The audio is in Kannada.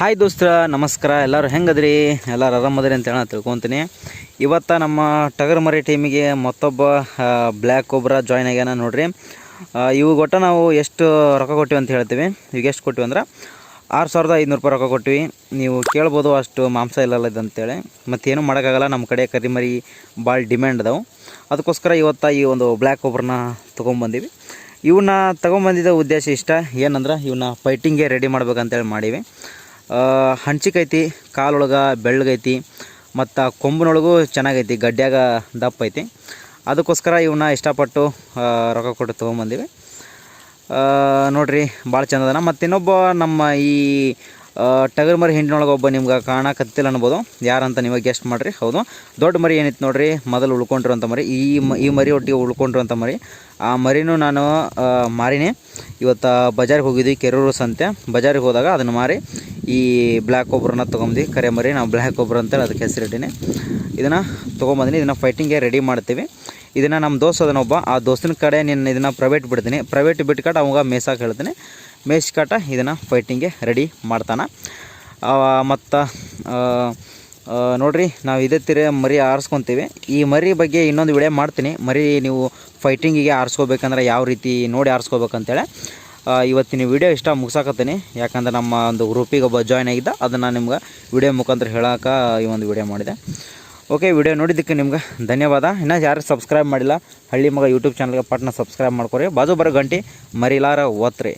ಹಾಯ್ ದೋಸ್ತರ, ನಮಸ್ಕಾರ. ಎಲ್ಲರೂ ಹೆಂಗದ್ರಿ? ಎಲ್ಲರೂ ಆರಾಮದ್ರಿ ಅಂತ ಹೇಳ ತಿಳ್ಕೊತೀನಿ. ಇವತ್ತು ನಮ್ಮ ಟಗರ್ ಮರಿ ಟೀಮಿಗೆ ಮತ್ತೊಬ್ಬ ಬ್ಲ್ಯಾಕ್ ಕೊಬ್ರ ಜಾಯ್ನ್ ಆಗ್ಯಾನ ನೋಡ್ರಿ. ಇವು ಒಟ್ಟು ನಾವು ಎಷ್ಟು ರೊಕ್ಕ ಕೊಟ್ಟಿವಿ ಅಂತ ಹೇಳ್ತೀವಿ. ಈಗ ಎಷ್ಟು ಕೊಟ್ಟಿವಿ ಅಂದ್ರೆ, ಆರು ಸಾವಿರದ ಐದುನೂರು ರೂಪಾಯಿ ರೊಕ್ಕ ಕೊಟ್ಟಿವಿ. ನೀವು ಕೇಳ್ಬೋದು ಅಷ್ಟು ಮಾಂಸ ಇಲ್ಲಲ್ಲ ಅಂತೇಳಿ ಮತ್ತೇನು ಮಾಡೋಕ್ಕಾಗಲ್ಲ, ನಮ್ಮ ಕಡೆ ಕರಿಮರಿ ಭಾಳ ಡಿಮ್ಯಾಂಡ್ ಅದಾವೆ. ಅದಕ್ಕೋಸ್ಕರ ಇವತ್ತು ಈ ಒಂದು ಬ್ಲ್ಯಾಕ್ ಒಬ್ಬರನ್ನ ತೊಗೊಂಬಂದೀವಿ. ಇವನ್ನ ತೊಗೊಂಬಂದಿದ್ದ ಉದ್ದೇಶ ಇಷ್ಟ. ಏನಂದ್ರೆ ಇವನ್ನ ಫೈಟಿಂಗ್ಗೆ ರೆಡಿ ಮಾಡ್ಬೇಕಂತೇಳಿ ಮಾಡೀವಿ. ಹಂಚಿಕೈತಿ, ಕಾಲೊಳಗೆ ಬೆಳ್ಳಗೈತಿ, ಮತ್ತು ಕೊಂಬಿನೊಳಗೂ ಚೆನ್ನಾಗೈತಿ ಗಡ್ಡ್ಯಾಗ ದಪ್ಪ ಐತಿ ಅದಕ್ಕೋಸ್ಕರ ಇವನ್ನ ಇಷ್ಟಪಟ್ಟು ರೊಕ್ಕ ಕೊಟ್ಟು ತೊಗೊಂಬಂದೀವಿ. ನೋಡ್ರಿ ಭಾಳ ಚಂದದನ ಮತ್ತು ಇನ್ನೊಬ್ಬ ನಮ್ಮ ಈ ಟಗರ್ ಮರಿ ಹಿಂಡಿನೊಳಗೆ ಒಬ್ಬ ನಿಮ್ಗೆ ಕಾಣಕತ್ತಿಲ್ಲ ಅನ್ಬೋದು. ಯಾರಂತ ನೀವು ಗೆಸ್ಟ್ ಮಾಡಿರಿ. ಹೌದು. ದೊಡ್ಡ ಮರಿ ಏನಿತ್ತು ನೋಡ್ರಿ, ಮೊದಲು ಉಳ್ಕೊಂಡಿರೋಂಥ ಮರಿ. ಈ ಈ ಮರಿ ಒಟ್ಟಿಗೆ ಉಳ್ಕೊಂಡಿರೋಂಥ ಮರಿ. ಆ ಮರಿನೂ ನಾನು ಮಾರಿನಿ. ಇವತ್ತು ಬಜಾರಿಗೆ ಹೋಗಿದ್ವಿ, ಕೆರೂರು ಸಂತೆ. ಬಜಾರಿಗೆ ಹೋದಾಗ ಅದನ್ನು ಮಾರಿ ಈ ಬ್ಲ್ಯಾಕ್ ಒಬ್ರನ್ನ ತೊಗೊಂಬಂದು ಕರೆ ಮರಿ, ನಾವು ಬ್ಲ್ಯಾಕ್ ಕೊಬ್ಬರ ಅಂತೇಳಿ ಅದಕ್ಕೆ ಹೆಸರಿಟ್ಟೀನಿ. ಇದನ್ನು ತೊಗೊಂಬಂದಿನಿ, ಇದನ್ನು ಫೈಟಿಂಗ್ಗೆ ರೆಡಿ ಮಾಡ್ತೀವಿ. ಇದನ್ನು ನಮ್ಮ ದೋಸ್ತ ಅದನ್ನೊಬ್ಬ ಆ ದೋಸ್ತಿನ ಕಡೆ ನೀನು ಇದನ್ನು ಪ್ರೈವೇಟ್ ಬಿಡ್ತೀನಿ. ಪ್ರೈವೇಟ್ ಬಿಟ್ಕಟ್ಟು ಅವಾಗ ಮೇಸಾಗಿ ಹೇಳ್ತೀನಿ. ಮೇಸ್ಕಾಟ ಇದನ್ನು ಫೈಟಿಂಗ್ಗೆ ರೆಡಿ ಮಾಡ್ತಾನೆ. ಮತ್ತು ನೋಡ್ರಿ, ನಾವು ಇದೇ ತೀರ ಮರಿ ಆರಿಸ್ಕೊತೀವಿ. ಈ ಮರಿ ಬಗ್ಗೆ ಇನ್ನೊಂದು ವಿಡಿಯೋ ಮಾಡ್ತೀನಿ. ಮರಿ ನೀವು ಫೈಟಿಂಗಿಗೆ ಆರಿಸ್ಕೋಬೇಕಂದ್ರೆ ಯಾವ ರೀತಿ ನೋಡಿ ಆರಿಸ್ಕೋಬೇಕಂತೇಳಿ. ಇವತ್ತಿನ ವಿಡಿಯೋ ಇಷ್ಟ ಮುಗಿಸಾಕತ್ತೀನಿ. ಯಾಕಂದ್ರೆ ನಮ್ಮ ಒಂದು ಗ್ರೂಪಿಗೆ ಒಬ್ಬ ಜಾಯ್ನ್ ಆಗಿದ್ದ. ಅದನ್ನು ನಿಮ್ಗೆ ವಿಡಿಯೋ ಮುಖಾಂತರ ಹೇಳೋಕೆ ಈ ಒಂದು ವಿಡಿಯೋ ಮಾಡಿದೆ. ಓಕೆ ವಿಡಿಯೋ ನೋಡಿದ್ದಕ್ಕೆ ನಿಮ್ಗೆ ಧನ್ಯವಾದ. ಇನ್ನು ಯಾರು ಸಬ್ಸ್ಕ್ರೈಬ್ ಮಾಡಿಲ್ಲ, ಹಳ್ಳಿ ಮಗ ಯೂಟ್ಯೂಬ್ ಚಾನಲ್ಗೆ ಪಟ್ನ ಸಬ್ಸ್ಕ್ರೈಬ್ ಮಾಡ್ಕೊರಿ. ಬಾಜು ಬರೋ ಗಂಟೆ ಮರಿಲಾರ ಓದ್ರಿ